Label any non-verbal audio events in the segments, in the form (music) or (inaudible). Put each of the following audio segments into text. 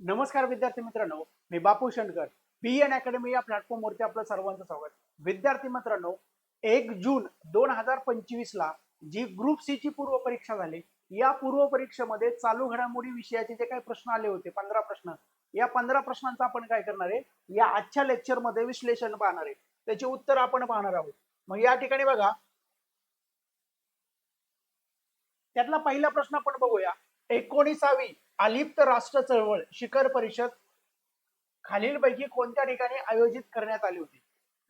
नमस्कार विद्यार्थी मित्रांनो मी Bapu Shankar B N academy या प्लॅटफॉर्मवरती आपलं सर्वांचं स्वागत. विद्यार्थी मित्रांनो एक जून दोन हजार पंचवीस ला जी ग्रुप सी ची पूर्व परीक्षा झाली या पूर्व परीक्षेमध्ये चालू घडामोडी विषयाचे जे काही प्रश्न आले होते पंधरा प्रश्न या पंधरा प्रश्नांचं आपण काय करणार आहे? या आजच्या लेक्चरमध्ये विश्लेषण पाहणार आहे. त्याचे उत्तर आपण पाहणार आहोत. मग या ठिकाणी बघा. त्यातला पहिला प्रश्न आपण बघूया. एकोणीसावी अलिप्त राष्ट्र चळवळ शिखर परिषद खालीलपैकी कोणत्या ठिकाणी आयोजित करण्यात आली होती?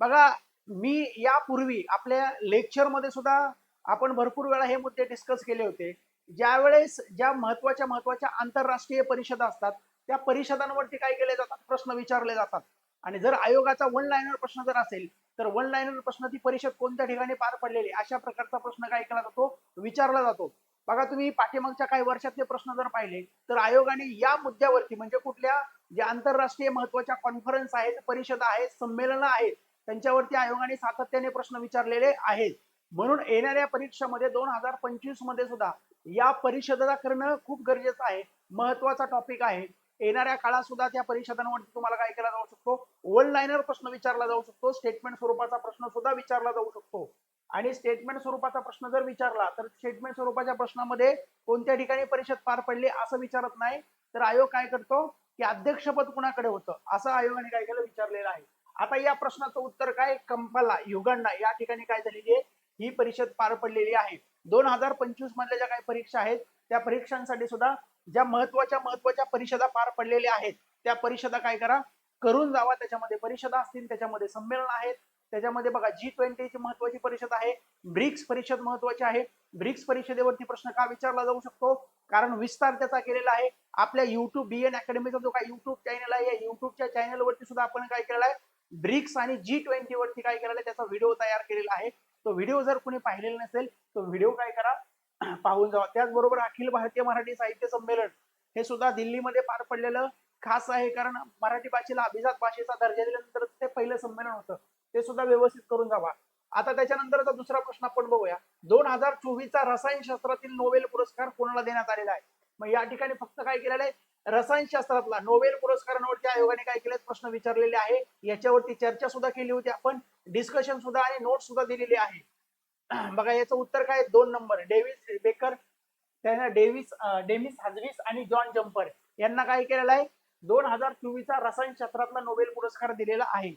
बघा मी यापूर्वी आपल्या लेक्चरमध्ये सुद्धा आपण भरपूर वेळा हे मुद्दे डिस्कस केले होते. ज्यावेळेस ज्या महत्त्वाच्या महत्त्वाच्या आंतरराष्ट्रीय परिषदा असतात त्या परिषदांवरती काय केले जातात? प्रश्न विचारले जातात. आणि जर आयोगाचा वन लाईनर प्रश्न जर असेल तर वन लाईनर प्रश्न ती परिषद कोणत्या ठिकाणी पार पडलेली? अशा प्रकारचा प्रश्न काय केला जातो? विचारला जातो. बघा तुम्ही पाठीमागच्या काही वर्षातले प्रश्न जर पाहिले तर आयोगाने या मुद्द्यावरती म्हणजे कुठल्या ज्या आंतरराष्ट्रीय महत्त्वाच्या कॉन्फरन्स आहेत परिषदा आहेत संमेलनं आहेत त्यांच्यावरती आयोगाने सातत्याने प्रश्न विचारलेले आहेत. म्हणून येणाऱ्या परीक्षेमध्ये दोन हजार पंचवीसमध्ये सुद्धा या परिषदा करणं खूप गरजेचं आहे. महत्त्वाचा टॉपिक आहे. येणाऱ्या काळात सुद्धा त्या परिषदांवरती तुम्हाला काय केला जाऊ शकतो? वन लाईनर प्रश्न विचारला जाऊ शकतो. स्टेटमेंट स्वरूपाचा प्रश्न सुद्धा विचारला जाऊ शकतो. आणि स्टेटमेंट स्वरूपाचा प्रश्न जर विचारला तर स्टेटमेंट स्वरूपाच्या प्रश्नामध्ये कोणत्या ठिकाणी परिषद पार पडली असं विचारत नाही. तर आयोग काय करतो? की अध्यक्षपद कुणाकडे होतं? असं आयोगाने काय केलं? विचारलेलं आहे. आता या प्रश्नाचं उत्तर काय? कंपाला युगांडा या ठिकाणी काय झालेली आहे? ही परिषद पार पडलेली आहे. दोन हजार पंचवीस मधल्या ज्या काही परीक्षा आहेत त्या परीक्षांसाठी सुद्धा ज्या महत्त्वाच्या महत्त्वाच्या परिषदा पार पडलेल्या आहेत त्या परिषदा काय करा? करून जावा. त्याच्यामध्ये परिषदा असतील त्याच्यामध्ये संमेलन आहेत. त्याच्यामध्ये बघा जी ट्वेंटीची महत्वाची परिषद आहे ब्रिक्स परिषद महत्वाची आहे. ब्रिक्स परिषदेवरती प्रश्न का विचारला जाऊ शकतो? कारण विस्तार त्याचा केलेला आहे. आपल्या युट्यूब बी एन अकॅडमीचा जो काय युट्यूब चॅनल आहे या युट्यूबच्या चॅनलवरती सुद्धा आपण काय केलेला आहे? ब्रिक्स आणि जी ट्वेंटी वरती काय केलेला आहे? त्याचा व्हिडिओ तयार केलेला आहे. तो व्हिडिओ जर कोणी पाहिलेला नसेल तो व्हिडिओ काय करा? (clears throat) पाहून जावा. त्याचबरोबर अखिल भारतीय मराठी साहित्य संमेलन हे सुद्धा दिल्लीमध्ये पार पडलेलं खास आहे. कारण मराठी भाषेला अभिजात भाषेचा दर्जा दिल्यानंतर ते पहिलं संमेलन होतं. ते सुद्धा व्यवस्थित करून जावा आता त्याच्यानंतरचा दुसरा प्रश्न आपण बघूया. दोन हजार चोवीसचा रसायनशास्त्रातील नोबेल पुरस्कार कोणाला देण्यात आलेला आहे? मग या ठिकाणी फक्त काय केलेलं आहे? रसायनशास्त्रातला नोबेल पुरस्कारांवरती आयोगाने काय केले प्रश्न विचारलेले आहे. याच्यावरती चर्चा सुद्धा केली होती आपण. डिस्कशन सुद्धा आणि नोट सुद्धा दिलेली आहे. (clears throat) बघा याचं उत्तर काय दोन नंबर. डेव्हिस बेकर त्यांना डेव्हिस डेमिस हजविस आणि जॉन जम्पर यांना काय केलेलं आहे? दोन हजार चोवीसचा रसायनशास्त्रातला नोबेल पुरस्कार दिलेला आहे.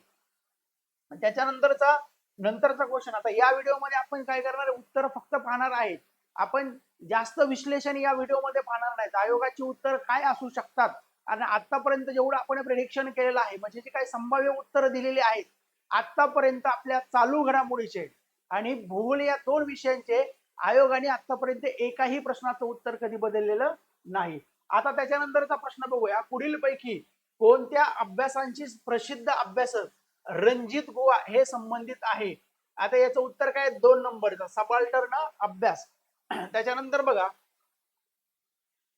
त्याच्यानंतरचा नंतरचा क्वेश्चन आता या व्हिडिओमध्ये आपण काय करणार आहे? उत्तर फक्त पाहणार आहे आपण जास्त विश्लेषण या व्हिडिओमध्ये पाहणार नाहीत. आयोगाची उत्तर काय असू शकतात? आणि आतापर्यंत जेवढं आपण प्रेडिक्शन केलेलं आहे म्हणजे जे काही संभाव्य उत्तर दिलेली आहेत आतापर्यंत आपल्या चालू घडामोडीचे आणि भूगोल या दोन विषयांचे आयोगाने आतापर्यंत एकाही प्रश्नाचं उत्तर कधी बदललेलं नाही. आता त्याच्यानंतरचा प्रश्न बघूया. पुढील पैकी कोणत्या अभ्यासांची प्रसिद्ध अभ्यासक रणजित गोवा हे संबंधित आहे. आता याचं उत्तर काय? दोन नंबरचा. सबाल्टर्न अभ्यास. (clears throat) त्याच्यानंतर बघा.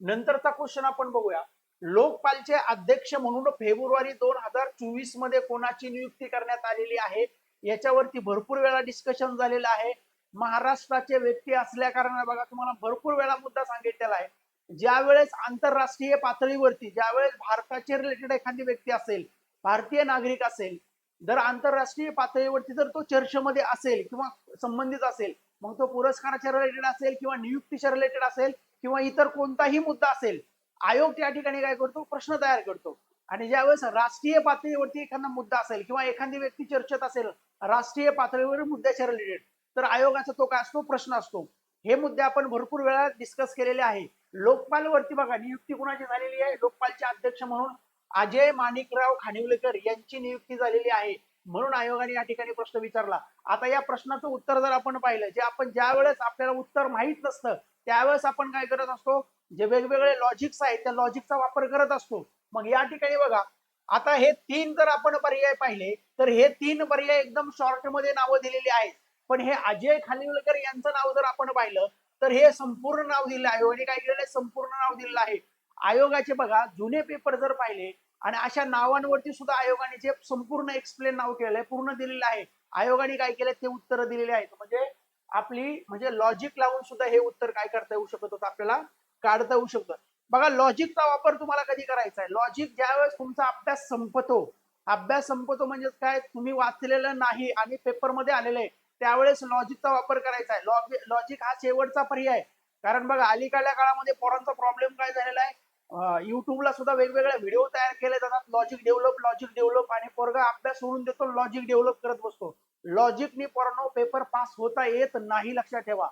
नंतरचा क्वेश्चन आपण बघूया. लोकपालचे अध्यक्ष म्हणून फेब्रुवारी दोन हजार चोवीसमध्ये कोणाची नियुक्ती करण्यात आलेली आहे? याच्यावरती भरपूर वेळा डिस्कशन झालेलं आहे. महाराष्ट्राचे व्यक्ती असल्या कारणाने बघा तुम्हाला भरपूर वेळा मुद्दा सांगितलेला आहे. ज्या वेळेस आंतरराष्ट्रीय पातळीवरती ज्या वेळेस भारताचे रिलेटेड एखादी व्यक्ती असेल भारतीय नागरिक असेल जर आंतरराष्ट्रीय पातळीवरती जर तो चर्चेमध्ये असेल किंवा संबंधित असेल मग तो पुरस्काराच्या रिलेटेड असेल किंवा नियुक्तीच्या रिलेटेड असेल किंवा इतर कोणताही मुद्दा असेल आयोग त्या ठिकाणी काय करतो? प्रश्न तयार करतो. आणि ज्यावेळेस राष्ट्रीय पातळीवरती एखादा मुद्दा असेल किंवा एखादी व्यक्ती चर्चेत असेल राष्ट्रीय पातळीवर मुद्द्याच्या रिलेटेड तर आयोगाचा तो काय असतो? प्रश्न असतो. हे मुद्दे आपण भरपूर वेळा डिस्कस केलेले आहे. लोकपालवरती बघा नियुक्ती कुणाची झालेली आहे? लोकपालचे अध्यक्ष म्हणून अजय माणिकराव खानिवलेकर यांची नियुक्ती झालेली आहे म्हणून आयोगाने या ठिकाणी प्रश्न विचारला. आता या प्रश्नाचं उत्तर जर आपण पाहिलं जे आपण ज्या वेळेस आपल्याला उत्तर माहीत नसतं त्यावेळेस आपण काय करत असतो? जे वेगवेगळे लॉजिक्स आहेत त्या लॉजिकचा वापर करत असतो. मग या ठिकाणी बघा आता हे तीन जर आपण पर्याय पाहिले तर हे तीन पर्याय एकदम शॉर्टमध्ये नावं दिलेली आहेत. पण हे अजय खानिवलकर यांचं नाव जर आपण पाहिलं तर हे संपूर्ण नाव दिलं आहे. आयोगाने काय केलेलं आहे? संपूर्ण नाव दिलेलं आहे. आयोगाचे बघा जुने पेपर जर पाहिले आणि अशा नावांवरती सुद्धा आयोगाने जे संपूर्ण एक्सप्लेन नाव केलेलं आहे पूर्ण दिलेलं आहे. आयोगाने काय केलं ते उत्तर दिलेले आहेत. म्हणजे आपली म्हणजे लॉजिक लावून सुद्धा हे उत्तर काय करता येऊ शकत होतं? आपल्याला काढता येऊ शकतं. बघा लॉजिकचा वापर तुम्हाला कधी करायचा आहे? लॉजिक ज्यावेळेस तुमचा अभ्यास संपतो अभ्यास संपतो म्हणजे काय? तुम्ही वाचलेलं नाही आणि पेपरमध्ये आलेलं आहे. त्यावेळेस लॉजिकचा वापर करायचा आहे. लॉजिक हा शेवटचा पर्याय कारण बघा अलीकडल्या काळामध्ये पोरांचा प्रॉब्लेम काय झालेला आहे? युट्यूबला सुद्धा वेगवेगळ्या व्हिडिओ तयार केले जातात. लॉजिक डेव्हलप लॉजिक डेव्हलप आणि पोरगा अभ्यास सोडून देतो लॉजिक डेव्हलप करत बसतो. लॉजिकनी पोरांनो पेपर पास होता येत नाही लक्षात ठेवा.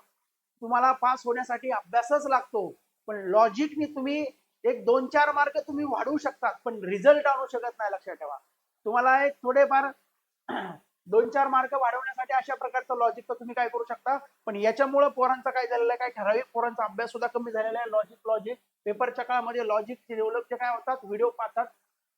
तुम्हाला पास होण्यासाठी अभ्यासच लागतो. पण लॉजिकनी तुम्ही एक दोन चार मार्क तुम्ही वाढवू शकतात पण रिझल्ट आणू शकत नाही लक्षात ठेवा. तुम्हाला एक थोडेफार (clears throat) दोन चार मार्क वाढवण्यासाठी अशा प्रकारचं लॉजिक तर तुम्ही काय करू शकता? पण याच्यामुळे पोरांचा काय झालेलं आहे? काय ठराविक पोरांचा अभ्यास सुद्धा कमी झालेला आहे. लॉजिक लॉजिक पेपरच्या काळामध्ये लॉजिकचे डेव्हलपचे काय होतात व्हिडिओ पाहतात.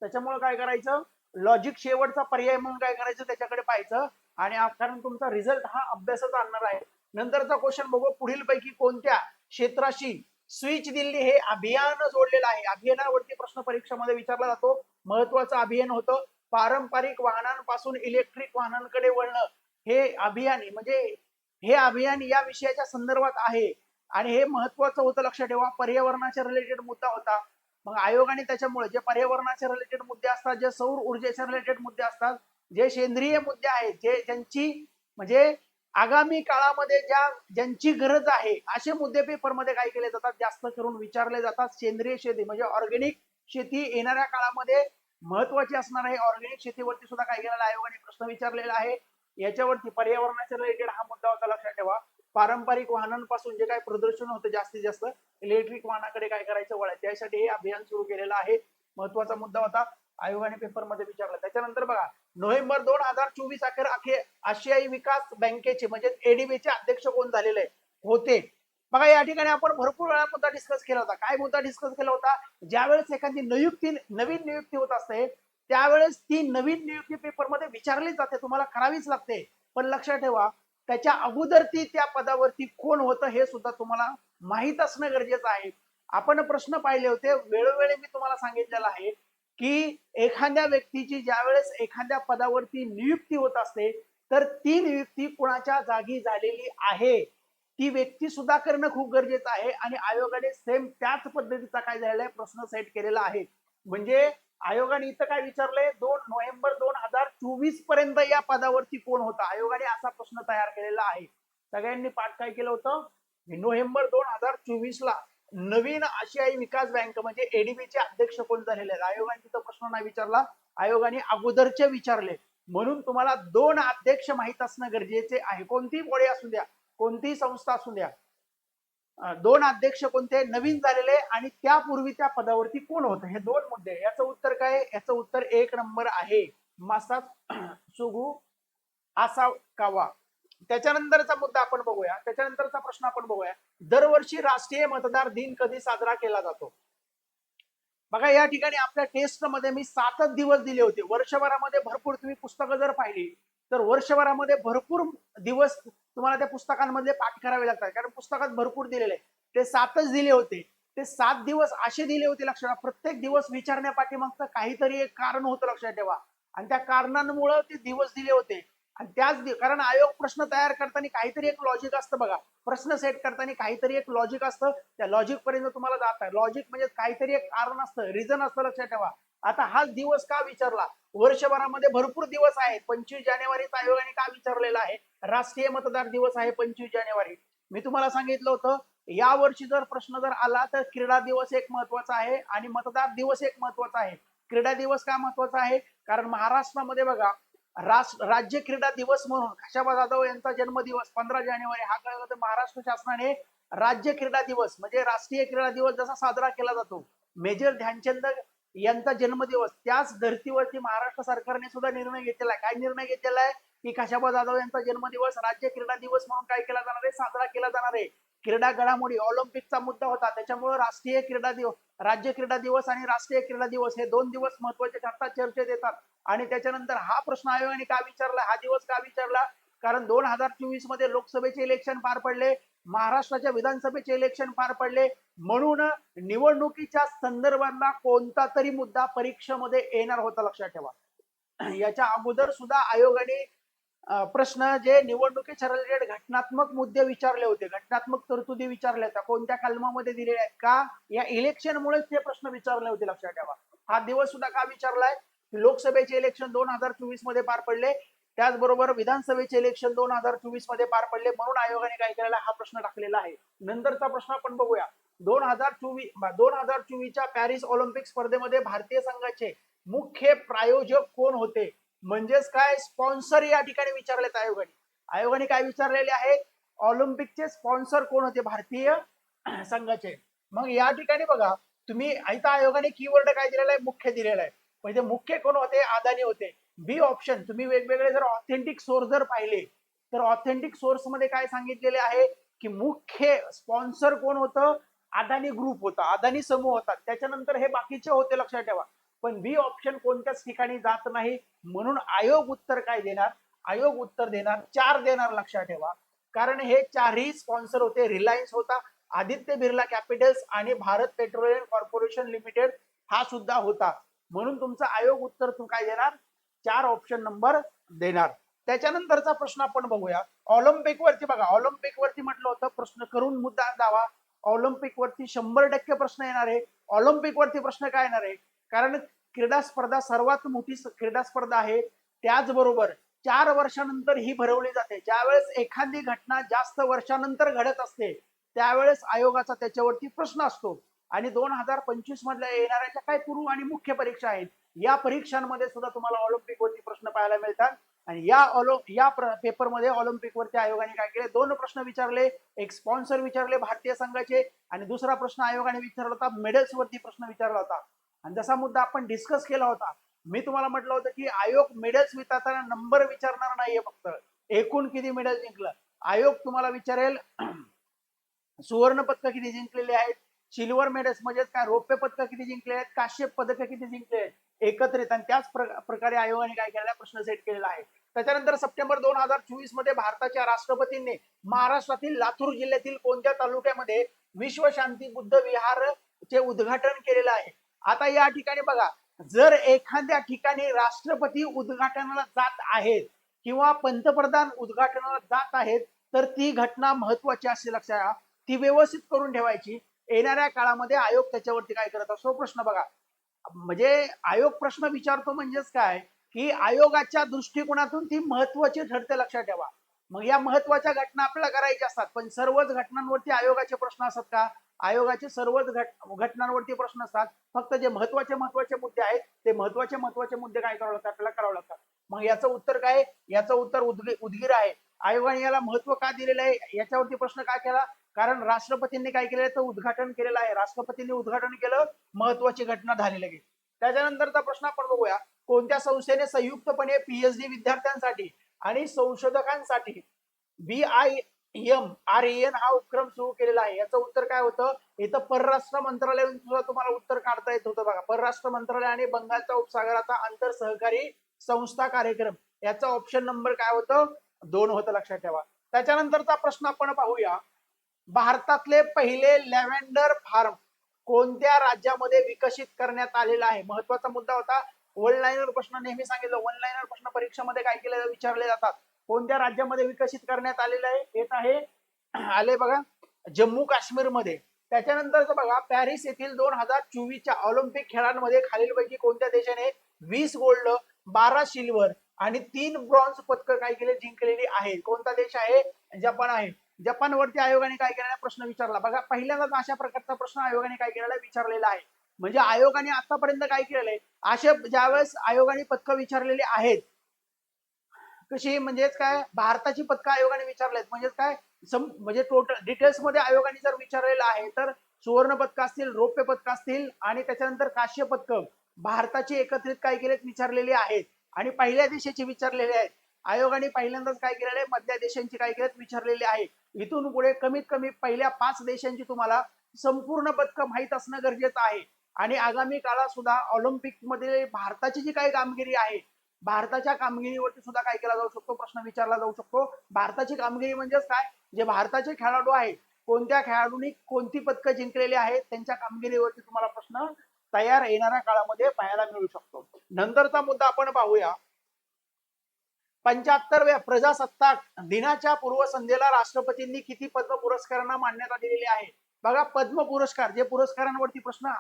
त्याच्यामुळे काय करायचं? लॉजिक शेवटचा पर्याय म्हणून काय करायचं? त्याच्याकडे पाहायचं. आणि कारण तुमचा रिझल्ट हा अभ्यासच आणणार आहे. नंतरचा क्वेश्चन बघू. पुढील पैकी कोणत्या क्षेत्राशी स्विच दिल्ली हे अभियान जोडलेलं आहे? अभियानावरती प्रश्न परीक्षेमध्ये विचारला जातो. महत्वाचं अभियान होतं. पारंपरिक वाहनांपासून इलेक्ट्रिक वाहनांकडे वळणं. हे अभियान म्हणजे हे अभियान या विषयाच्या संदर्भात आहे. आणि हे महत्वाचं होतं लक्षात ठेवा. पर्यावरणाच्या रिलेटेड मुद्दा होता. मग आयोगाने त्याच्यामुळे जे पर्यावरणाचे रिलेटेड मुद्दे असतात जे सौर ऊर्जेचे रिलेटेड मुद्दे असतात जे सेंद्रिय मुद्दे आहेत जे ज्यांची म्हणजे आगामी काळामध्ये ज्या ज्यांची गरज आहे असे मुद्दे पेपरमध्ये काय केले जातात जास्त करून विचारले जातात. सेंद्रिय शेती म्हणजे ऑर्गेनिक शेती येणाऱ्या काळामध्ये महत्वाची असणार आहे. ऑर्गेनिक शेतीवरती सुद्धा काय केलेला आयोगाने प्रश्न विचारलेला आहे. याच्यावरती पर्यावरणाच्या रिलेटेड हा मुद्दा होता लक्षात ठेवा. पारंपरिक वाहनांपासून जे काय प्रदर्शन होतं जास्तीत जास्त इलेक्ट्रिक वाहनाकडे काय करायचं वळायचं त्यासाठी हे अभियान सुरू केलेलं आहे. महत्त्वाचा मुद्दा होता. आयोगाने पेपरमध्ये विचारला. त्याच्यानंतर बघा नोव्हेंबर दोन हजार चोवीस अखेर अखेर आशियाई विकास बँकेचे म्हणजे एडीबीचे अध्यक्ष कोण झालेले होते? बघा या ठिकाणी आपण भरपूर वेळा मुद्दा डिस्कस केला होता. काय मुद्दा डिस्कस केला होता? ज्यावेळेस एखादी नियुक्ती नवीन नियुक्ती होत असते त्यावेळेस ती नवीन नियुक्ती पेपरमध्ये विचारली जाते. तुम्हाला करावीच लागते. पण लक्षात ठेवा त्याच्या अगोदर ती त्या पदावरती कोण होतं हे सुद्धा तुम्हाला माहीत असणं गरजेचं आहे. आपण प्रश्न पाहिले होते वेळोवेळी मी तुम्हाला सांगितलेलं आहे की एखाद्या व्यक्तीची ज्यावेळेस एखाद्या पदावरती नियुक्ती होत असते तर ती नियुक्ती कुणाच्या जागी झालेली आहे? ती व्यक्ती सुद्धा करणं खूप गरजेचं आहे आणि आयोगाने सेम त्याच पद्धतीचा काय झालेला आहे प्रश्न सेट केलेला आहे. म्हणजे आयोगाने इथं काय विचारलंय? दोन नोव्हेंबर दोन हजार चोवीसपर्यंत या पदावरती कोण होता? आयोगाने असा प्रश्न तयार केलेला आहे. सगळ्यांनी पाठ काय केलं होतं? नोव्हेंबर दोन हजार चोवीस ला नवीन आशियाई विकास बँक म्हणजे एडीबीचे अध्यक्ष कोण झालेले आहेत? आयोगाने तिथं प्रश्न नाही विचारला. आयोगाने अगोदरचे विचारले. म्हणून तुम्हाला दोन अध्यक्ष माहीत असणं गरजेचे आहे. कोणतीही बॉडी असू द्या कोणतीही संस्था असू द्या दोन अध्यक्ष कोणते? नवीन झालेले आणि त्यापूर्वी त्या पदावरती कोण होतं? हे दोन मुद्दे. याचं उत्तर काय? याचं उत्तर एक नंबर आहे. मासात सुगु आसाकावा. त्याच्यानंतरचा मुद्दा आपण बघूया. त्याच्यानंतरचा प्रश्न आपण बघूया. दरवर्षी राष्ट्रीय मतदार दिन कधी साजरा केला जातो? बघा या ठिकाणी आपल्या टेस्टमध्ये मी सातच दिवस दिले होते. वर्षभरामध्ये भरपूर तुम्ही पुस्तकं जर पाहिली तर वर्षभरामध्ये भरपूर दिवस तुम्हाला त्या पुस्तकांमध्ये पाठ करावे लागतात. कारण पुस्तकात भरपूर दिलेले आहे. ते सातच दिले होते. ते सात दिवस असे दिले होते लक्षात प्रत्येक दिवस विचारण्यापाठीमागचं काहीतरी एक कारण होतं लक्षात ठेवा. आणि त्या कारणांमुळे ते दिवस दिले होते. आणि त्याच दि- कारण आयोग प्रश्न तयार करताना काहीतरी एक लॉजिक असतं बघा. प्रश्न सेट करताना काहीतरी एक लॉजिक असतं. त्या लॉजिक पर्यंत तुम्हाला जात. आहे लॉजिक म्हणजे काहीतरी एक कारण असतं. रिझन असतं लक्षात ठेवा. आता हाच दिवस का विचारला वर्षभरामध्ये भरपूर दिवस आहेत. पंचवीस जानेवारीचा आयोगाने का विचारलेला आहे? राष्ट्रीय मतदार दिवस आहे पंचवीस जानेवारी. मी तुम्हाला सांगितलं होतं या वर्षी जर प्रश्न जर आला तर क्रीडा दिवस एक महत्त्वाचा आहे आणि मतदार दिवस एक महत्त्वाचा आहे. क्रीडा दिवस का महत्त्वाचा आहे? कारण महाराष्ट्रामध्ये बघा राज्य क्रीडा दिवस म्हणून खाशाबा जाधव यांचा जन्मदिवस पंधरा जानेवारी हा काळ महाराष्ट्र शासनाने राज्य क्रीडा दिवस म्हणजे राष्ट्रीय क्रीडा दिवस जसा साजरा केला जातो मेजर ध्यानचंद यांचा जन्मदिवस. त्याच धर्तीवरती महाराष्ट्र सरकारने सुद्धा निर्णय घेतलेला आहे. काय निर्णय घेतलेला आहे? की खशाबा जाधव यांचा जन्मदिवस राज्य क्रीडा दिवस म्हणून काय केला जाणार आहे? साजरा केला जाणार आहे. क्रीडा घडामोडी ऑलिम्पिकचा मुद्दा होता. त्याच्यामुळे राष्ट्रीय क्रीडा दिवस राज्य क्रीडा दिवस आणि राष्ट्रीय क्रीडा दिवस हे दोन दिवस महत्त्वाचे ठरतात चर्चेत येतात. आणि त्याच्यानंतर हा प्रश्न आयोगाने का विचारला? हा दिवस का विचारला? कारण दोन हजार चोवीसमध्ये लोकसभेचे इलेक्शन पार पडले महाराष्ट्राच्या विधानसभेचे इलेक्शन पार पडले. म्हणून निवडणुकीच्या संदर्भातला कोणता तरी मुद्दा परीक्षेमध्ये येणार होता लक्षात ठेवा. याच्या अगोदर सुद्धा आयोगाने प्रश्न जे निवडणुकीच्या रिलेटेड घटनात्मक मुद्दे विचारले होते घटनात्मक तरतुदी विचारल्या होत्या कोणत्या कलमामध्ये दिलेल्या आहेत का या इलेक्शन मुळेच ते प्रश्न विचारले होते लक्षात ठेवा. हा दिवस सुद्धा का विचारलाय? लोकसभेचे इलेक्शन दोन हजार चोवीसमध्ये पार पडले. त्याचबरोबर विधानसभेचे इलेक्शन दोन हजार चोवीसमध्ये पार पडले म्हणून आयोगाने काय केलेला हा प्रश्न टाकलेला आहे. नंतरचा प्रश्न आपण बघूया. दोन हजार चोवीस दोन हजार चोवीसच्या पॅरिस ऑलिम्पिक स्पर्धेमध्ये भारतीय संघाचे मुख्य प्रायोजक कोण होते? म्हणजेच काय? स्पॉन्सर या ठिकाणी विचारलेत आयोगाने. आयोगाने काय विचारलेले आहे? ऑलिम्पिकचे स्पॉन्सर कोण होते? भारतीय संघाचे. मग या ठिकाणी बघा तुम्ही इथं आयोगाने कीवर्ड काय दिलेला आहे? मुख्य दिलेला आहे. म्हणजे मुख्य कोण होते? अदानी होते. बी ऑप्शन तुम्ही वेगवेगळे जर ऑथेंटिक सोर्स जर पाहिले तर ऑथेंटिक सोर्समध्ये काय सांगितलेले आहे? की मुख्य स्पॉन्सर कोण होतं? अदानी ग्रुप होता अदानी समूह होता. त्याच्यानंतर हे बाकीचे होते लक्षात ठेवा. पण बी ऑप्शन कोणत्याच ठिकाणी जात नाही. म्हणून आयोग उत्तर काय देणार? आयोग उत्तर देणार चार देणार लक्षात ठेवा. कारण हे चारही स्पॉन्सर होते रिलायन्स होता आदित्य बिर्ला कॅपिटल्स आणि भारत पेट्रोलियम कॉर्पोरेशन लिमिटेड हा सुद्धा होता. म्हणून तुमचा आयोग उत्तर तू काय देणार? चार ऑप्शन नंबर देणार. त्याच्यानंतरचा प्रश्न आपण बघूया. ऑलिम्पिक वरती बघा. ऑलिम्पिक वरती म्हटलं होतं प्रश्न करून मुद्दा दावा. ऑलिम्पिक वरती शंभर टक्के प्रश्न येणार आहे. ऑलिम्पिक वरती प्रश्न काय येणार आहे? कारण क्रीडा स्पर्धा सर्वात मोठी क्रीडा स्पर्धा आहे. त्याचबरोबर चार वर्षानंतर ही भरवली जाते. ज्यावेळेस एखादी घटना जास्त वर्षानंतर घडत असते त्यावेळेस आयोगाचा त्याच्यावरती प्रश्न असतो. आणि दोन हजार पंचवीस मधल्या येणाऱ्या काय काही पूर्व आणि मुख्य परीक्षा आहेत? या परीक्षांमध्ये सुद्धा तुम्हाला ऑलिम्पिक वरती प्रश्न पाहायला मिळतात. आणि या ऑलो या पेपरमध्ये ऑलिम्पिक वरती आयोगाने काय केले? दोन प्रश्न विचारले. एक स्पॉन्सर विचारले भारतीय संघाचे. आणि दुसरा प्रश्न आयोगाने विचारला होता. मेडल्स वरती प्रश्न विचारला होता. आणि जसा मुद्दा आपण डिस्कस केला होता मी तुम्हाला म्हटलं होतं की आयोग मेडल्स विचारताना नंबर विचारणार नाहीये फक्त. एकूण किती मेडल जिंकलं? आयोग तुम्हाला विचारेल (clears throat) सुवर्ण पदक किती जिंकलेले आहेत? सिल्वर मेडल्स म्हणजे काय? रौप्य पदक किती जिंकले आहेत? काश्यप पदक किती जिंकले आहेत? एकत्रित. आणि त्याच प्रकारे आयोगाने काय केलेला प्रश्न सेट केलेला आहे. त्याच्यानंतर सप्टेंबर दोन हजार चोवीसमध्ये भारताच्या राष्ट्रपतींनी महाराष्ट्रातील लातूर जिल्ह्यातील कोणत्या तालुक्यामध्ये विश्व शांती बुद्ध विहार चे उद्घाटन केलेलं आहे. आता या ठिकाणी बघा जर एखाद्या ठिकाणी राष्ट्रपती उद्घाटनाला जात आहेत किंवा पंतप्रधान उद्घाटनाला जात आहेत तर ती घटना महत्वाची असते लक्षात ती व्यवस्थित करून ठेवायची. येणाऱ्या काळामध्ये आयोग त्याच्यावरती काय करत असतो? प्रश्न बघा. म्हणजे आयोग प्रश्न विचारतो म्हणजेच काय? की आयोगाच्या दृष्टिकोनातून ती महत्वाची ठरते लक्षात ठेवा. मग या महत्त्वाच्या घटना आपल्याला करायच्या असतात. पण सर्वच घटनांवरती आयोगाचे प्रश्न असतात का? आयोगाचे सर्वच घट घटनांवरती प्रश्न असतात. फक्त जे महत्त्वाचे महत्त्वाचे मुद्दे आहेत ते महत्त्वाचे महत्त्वाचे मुद्दे काय करावे लागतात? आपल्याला करावं लागतात. मग याचं उत्तर काय? आहे? याचं उत्तर उद्गी उदगीर आहे. आयोगाने याला महत्त्व का दिलेलं आहे? याच्यावरती प्रश्न काय केला? कारण राष्ट्रपतींनी काय केलं तर उद्घाटन केलेलं आहे. राष्ट्रपतींनी उद्घाटन केलं महत्वाची घटना झाली लगेच. त्याच्यानंतरचा प्रश्न आपण बघूया. कोणत्या संस्थेने संयुक्तपणे पीएचडी विद्यार्थ्यांसाठी आणि संशोधकांसाठी B I M R N हा उपक्रम सुरू केलेला आहे? याचं उत्तर काय होतं? इथं परराष्ट्र मंत्रालयातून सुद्धा तुम्हाला उत्तर काढता येत होतं बघा. परराष्ट्र मंत्रालय आणि बंगालच्या उपसागराचा आंतर सहकारी संस्था कार्यक्रम. याचा ऑप्शन नंबर काय होतं? दोन होतं लक्षात ठेवा. त्याच्यानंतरचा प्रश्न आपण पाहूया. भारतातले पहिले लॅव्हेंडर फार्म कोणत्या राज्यामध्ये विकसित करण्यात आलेला आहे? महत्त्वाचा मुद्दा होता. वन लाईनर प्रश्न नेहमी सांगितलं. वन लाईनर प्रश्न परीक्षेमध्ये काय केले विचारले जातात. कोणत्या राज्यामध्ये विकसित करण्यात आलेलं आहे? येत आहे. (clears throat) आले बघा. जम्मू काश्मीरमध्ये त्याच्यानंतरच बघा. पॅरिस येथील दोन हजार चोवीसच्या ऑलिम्पिक खेळांमध्ये खालीलपैकी कोणत्या देशाने वीस गोल्ड बारा सिल्वर आणि तीन ब्रॉन्झ पदक काय केले? जिंकलेली आहे कोणता देश आहे? जपान आहे. जपानवरती आयोगाने काय केलेला प्रश्न विचारला. बघा पहिल्यांदाच अशा प्रकारचा प्रश्न आयोगाने काय केलेला विचारलेला आहे. म्हणजे आयोगाने आतापर्यंत काय केलेलं आहे? असे ज्यावेळेस आयोगाने पथकं विचारलेली आहेत कशी म्हणजेच काय भारताची पथकं आयोगाने विचारलेत. म्हणजेच काय सम म्हणजे टोटल डिटेल्समध्ये आयोगाने जर विचारलेलं आहे तर सुवर्ण पदक असतील रौप्य पदक असतील आणि त्याच्यानंतर काश्य पदक भारताचे एकत्रित काय केलेत? विचारलेली आहेत. आणि पहिल्या देशाचे विचारलेले आहेत. आयोगाने पहिल्यांदाच काय केलेलं आहे? मधल्या देशांची काय केलं? विचारलेले आहे. इथून पुढे कमीत कमी पहिल्या पाच देशांची तुम्हाला संपूर्ण पदक माहीत असणं गरजेचं आहे. आणि आगामी काळात सुद्धा ऑलिम्पिकमध्ये भारताची जी काही कामगिरी आहे भारताच्या कामगिरीवरती सुद्धा काय केला जाऊ शकतो? प्रश्न विचारला जाऊ शकतो. भारताची कामगिरी म्हणजेच काय? जे भारताचे खेळाडू आहेत कोणत्या खेळाडूंनी कोणती पदकं जिंकलेली आहेत त्यांच्या कामगिरीवरती तुम्हाला प्रश्न तयार येणाऱ्या काळामध्ये पाहायला मिळू शकतो. नंतरचा मुद्दा आपण पाहूया. पंच्याहत्तरव्या प्रजासत्ताक दिनाच्या पूर्वसंध्येला राष्ट्रपतींनी किती पद्म पुरस्कारांना मान्यता दिलेली आहे? बघा पद्म पुरस्कार जे पुरस्कारांवरती प्रश्न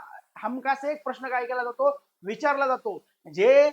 हमखास एक प्रश्न काय केला जातो? विचारला जातो. जे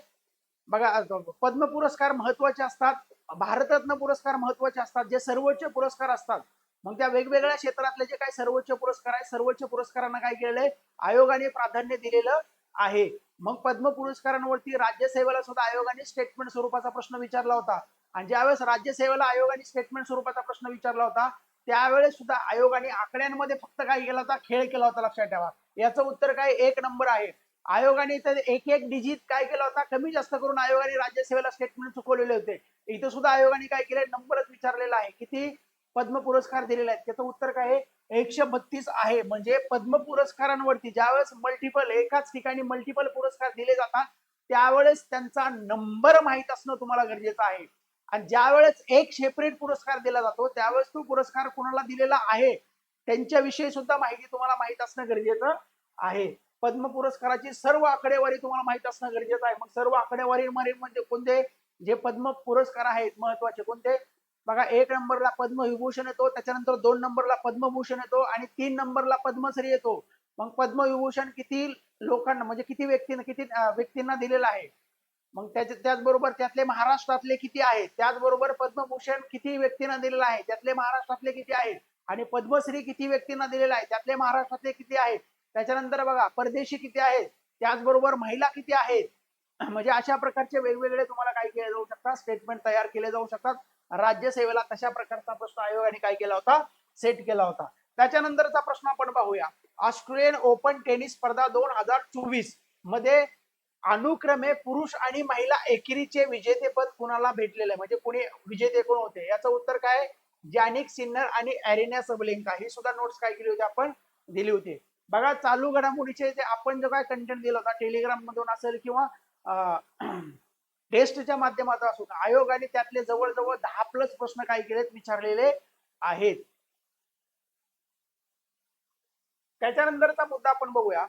बघा पद्म पुरस्कार महत्त्वाचे असतात भारतरत्न पुरस्कार महत्त्वाचे असतात जे सर्वोच्च पुरस्कार असतात. मग त्या वेगवेगळ्या क्षेत्रातले जे काही सर्वोच्च पुरस्कार आहेत सर्वोच्च पुरस्कारांना काय केलेलं आहे? आयोगाने प्राधान्य दिलेलं आहे. मग पद्म पुरस्कारांवरती राज्यसेवेला सुद्धा आयोगाने स्टेटमेंट स्वरूपाचा प्रश्न विचारला होता. आणि ज्यावेळेस राज्यसेवेला आयोगाने स्टेटमेंट स्वरूपाचा प्रश्न विचारला होता त्यावेळेस सुद्धा आयोगाने आकड्यांमध्ये फक्त काय केला होता खेळ केला होता लक्षात ठेवा. याचं उत्तर काय? एक नंबर आहे. आयोगाने तर एक एक डिजिट काय केला होता? कमी जास्त करून आयोगाने राज्यसेवेला स्टेटमेंट चुकवलेले होते. इथं सुद्धा आयोगाने काय केलंय? नंबरच विचारलेला आहे. किती? पद्म पुरस्कार दिलेले आहेत. त्याचं उत्तर काय आहे? एकशे बत्तीस आहे. म्हणजे पद्म पुरस्कारांवरती ज्यावेळेस मल्टिपल एकाच ठिकाणी मल्टिपल पुरस्कार दिले जातात त्यावेळेस त्यांचा नंबर माहीत असणं तुम्हाला गरजेचं आहे. आणि ज्यावेळेस एक सेपरेट पुरस्कार दिला जातो त्यावेळेस तो पुरस्कार कोणाला दिलेला आहे? त्यांच्याविषयी सुद्धा माहिती तुम्हाला माहीत असणं गरजेचं आहे. पद्म पुरस्काराची सर्व आकडेवारी तुम्हाला माहीत असणं गरजेचं आहे. मग सर्व आकडेवारी म्हणजे कोणते? जे पद्म पुरस्कार आहेत महत्त्वाचे कोणते? बघा एक नंबरला पद्मविभूषण येतो त्याच्यानंतर दोन नंबरला पद्मभूषण येतो आणि तीन नंबरला पद्मश्री येतो. मग पद्मविभूषण किती लोकांना म्हणजे किती व्यक्तींना किती व्यक्तींना दिलेलं आहे? मग त्याच्या त्याचबरोबर त्यातले महाराष्ट्रातले किती आहेत? त्याचबरोबर पद्मभूषण किती व्यक्तींना दिलेलं आहे? त्यातले महाराष्ट्रातले किती आहेत? आणि पद्मश्री किती व्यक्तींना दिलेला आहे? त्यातले महाराष्ट्रातले किती आहेत? त्याच्यानंतर बघा परदेशी किती आहेत? त्याचबरोबर महिला किती आहेत? म्हणजे अशा प्रकारचे वेगवेगळे तुम्हाला काय केले जाऊ शकतात स्टेटमेंट तयार केले जाऊ शकतात. राज्यसेवेला तशा प्रकारचा प्रश्न आयोगाने काय केला होता? सेट केला होता. त्याच्यानंतरचा प्रश्न आपण पाहूया. ऑस्ट्रेलियन ओपन टेनिस स्पर्धा दोन हजार चोवीसमध्ये अनुक्रमे पुरुष आणि महिला एकेरीचे विजेतेपद कुणाला भेटलेलं आहे? म्हणजे कुणी विजेते कोण होते? याचं उत्तर काय जॅनिक सिन्नर आणि अॅरिना सबलेंका. ही सुद्धा नोट्स काय केली होती आपण? दिली होती. बघा चालू घडामोडीचे जे आपण जो काय कंटेंट दिला होता टेलिग्राम मधून असेल किंवा टेस्टच्या माध्यमातून असून आयोगाने त्यातले जवळजवळ दहा प्लस प्रश्न काय केलेत विचारलेले आहेत. त्याच्यानंतरचा मुद्दा आपण बघूया.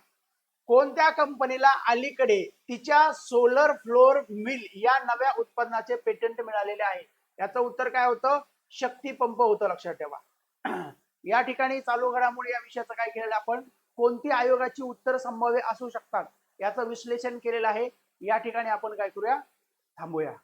कोणत्या कंपनीला अलीकडे तिच्या सोलर फ्लोर मिल या नव्या उत्पादनाचे पेटंट मिळालेले आहे? याचं उत्तर काय होतं? शक्ती पंप होतं लक्षात ठेवा. (clears throat) या ठिकाणी चालू घडामोडी या विषयाचं काय केलेलं आपण? कोणती आयोगाची उत्तर संभाव्य असू शकतात? याचं विश्लेषण केलेलं आहे. या ठिकाणी आपण काय करूया? 다 뭐야?